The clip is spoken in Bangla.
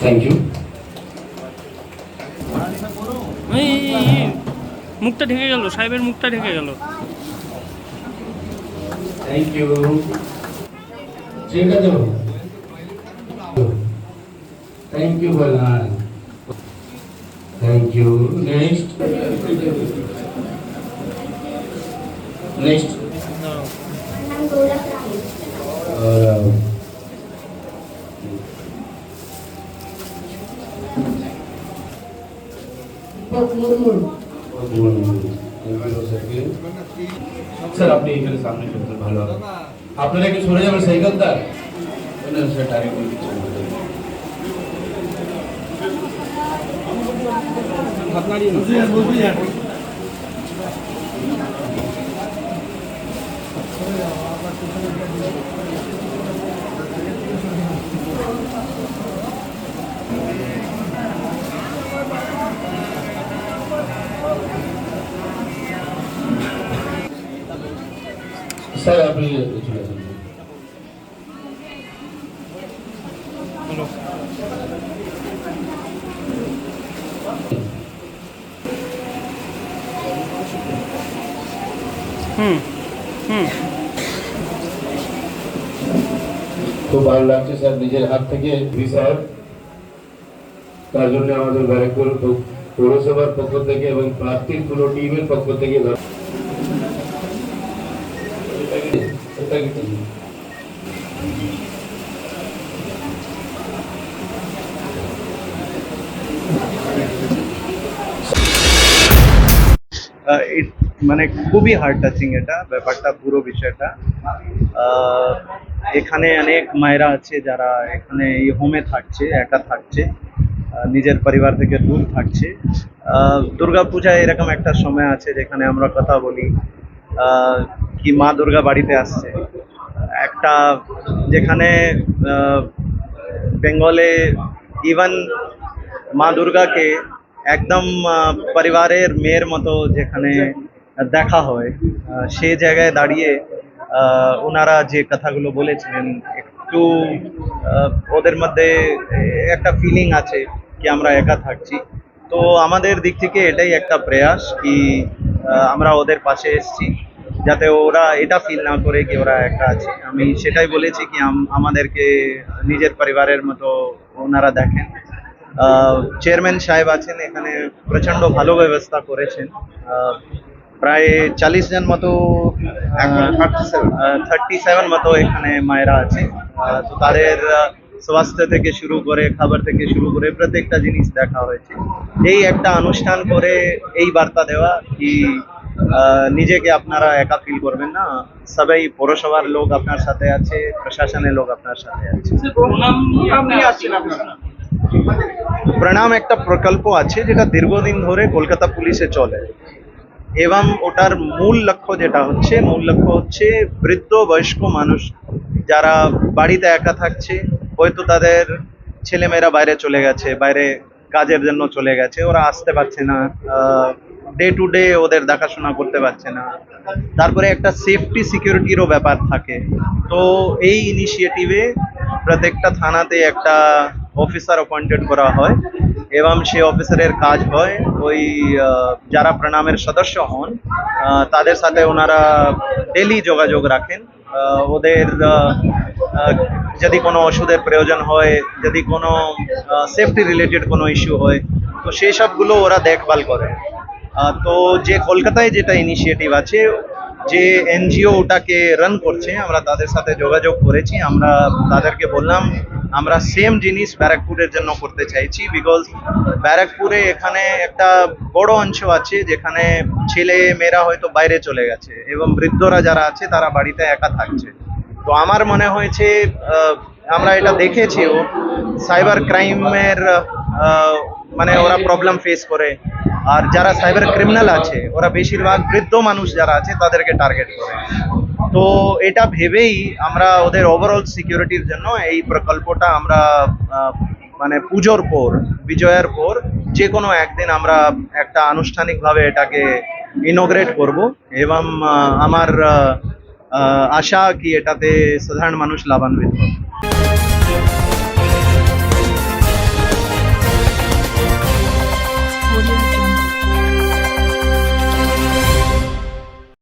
থ্যাংক ইউ এই, এই, এই, এই, মুখটা ঢেকে গেল সাহেবের মুখটা ঢেকে গেল। থ্যাংক ইউ ঠিক আছে thank you Balaram thank you next next sir আপনি এখানে সামনে চলতে ভালো হবে আপনারা একটু সরে যাবেন সাইকেলটা না স্যার ডাইরেক্ট বলে দিচ্ছি স্যার আপনি চলে আসুন বলো হুম হুম খুব ভালো লাগছে স্যার নিজের হাত থেকে ভি সাহেব তার জন্য আমাদের ব্যারাকপুর পৌ- পৌরসভার পক্ষ থেকে এবং প্রার্থীর পুরো টিমের পক্ষ থেকে ধর- এটা আহ, মানে খুবই হার্ড টাচিং এটা ব্যাপারটা পুরো বিষয়টা। এখানে অনেক মায়েরা আছে যারা এখানে এই হোমে থাকছে একা থাকছে নিজের পরিবার থেকে দূর থাকছে। আহ, দুর্গাপূজায় এরকম একটা সময় আছে যেখানে আমরা কথা বলি কি মা দুর্গা বাড়িতে আসছে। একটা যেখানে বেঙ্গলে ইভেন মা দুর্গাকে একদম পরিবারের মেয়ের মতো যেখানে দেখা হয় সেই জায়গায় দাঁড়িয়ে ওনারা যে কথাগুলো বলেছিলেন, একটু ওদের মধ্যে একটা ফিলিং আছে কি আমরা একা থাকছি। তো আমাদের দিক থেকে এটাই একটা প্রয়াস কি আমরা ওদের পাশে এসেছি। যাতে ওরা এটা ফিল না করে কি ওরা একা আছে। আমি সেটাই বলেছি কি আম- আমাদেরকে নিজের পরিবারের মতো ওনারা দেখেন। চেয়ারম্যান সাহেব আছেন এখানে প্রচণ্ড ভালো ব্যবস্থা করেছেন। প্রায় চালিশ জন মতো থার্টি সেভেন মতো এখানে মায়েরা আছে। তো তাদের স্বাস্থ্য থেকে শুরু করে খাবার থেকে শুরু করে প্রত্যেকটা জিনিস দেখা হয়েছে। এই একটা অনুষ্ঠান করে এই বার্তা দেওয়া কি নিজেকে আপনারা একা ফিল করবেন না। সবাই পৌরসভার লোক আপনার সাথে আছে, প্রশাসনের লোক আপনার সাথে আছে। প্রণাম একটা প্রকল্প আছে যেটা দীর্ঘদিন ধরে কলকাতা পুলিশে চলে। এবং ওটার মূল লক্ষ্য যেটা হচ্ছে, মূল লক্ষ্য হচ্ছে বৃদ্ধ, বয়স্ক মানুষ যারা বাড়িতে একা থাকছে, হয়তো তাদের ছেলেমেয়েরা বাইরে চলে গেছে, বাইরে কাজের জন্য চলে গেছে, ওরা আসতে পারছে না ডে টু ডে ওদের দেখাশোনা করতে পারছে না। তারপরে একটা সেফটি সিকিউরিটিরও ব্যাপার থাকে। তো এই ইনিশিয়েটিভে প্রত্যেকটা থানাতে একটা অফিসার অ্যাপয়েন্টেড করা হয় এবং সেই অফিসারের কাজ হয়। ওই যারা প্রণামের সদস্য হন তাদের সাথে ওনারা ডেলি যোগাযোগ রাখেন। ওদের যদি কোনো ওষুধের প্রয়োজন হয়, যদি কোনো সেফটি রিলেটেড কোনো ইস্যু হয়, তো সেই সবগুলো ওরা দেখভাল করে। তো যে কলকাতায় যেটা ইনিশিয়েটিভ আছে, যে এনজিও ওটাকে রান করছে, আমরা তাদের সাথে যোগাযোগ করেছি, আমরা তাদেরকে বললাম, আমরা সেম জিনিস ব্যারাকপুরের জন্য করতে চাইছি বিকজ ব্যারাকপুরে এখানে একটা বড় অংশ আছে, যেখানে ছেলে মেয়েরা হয়তো বাইরে চলে গেছে, এবং বৃদ্ধরা যারা আছে, তারা বাড়িতে একা থাকছে। তো আমার মনে হয়েছে আমরা এটা দেখেছিও সাইবার ক্রাইমের মানে ওরা প্রবলেম ফেস করে। আর যারা সাইবার ক্রিমিনাল আছে ওরা বেশিরভাগ বৃদ্ধ মানুষ যারা আছে তাদেরকে টার্গেট করে। তো এটা ভেবেই আমরা ওদের ওভারঅল সিকিউরিটির জন্য এই প্রকল্পটা আমরা মানে পুজোর পর বিজয়ের পর যে কোনো একদিন আমরা একটা আনুষ্ঠানিকভাবে এটাকে ইনোগ্রেট করব এবং আমার আশা কি এটাতে সাধারণ মানুষ লাভান্বিত হবে।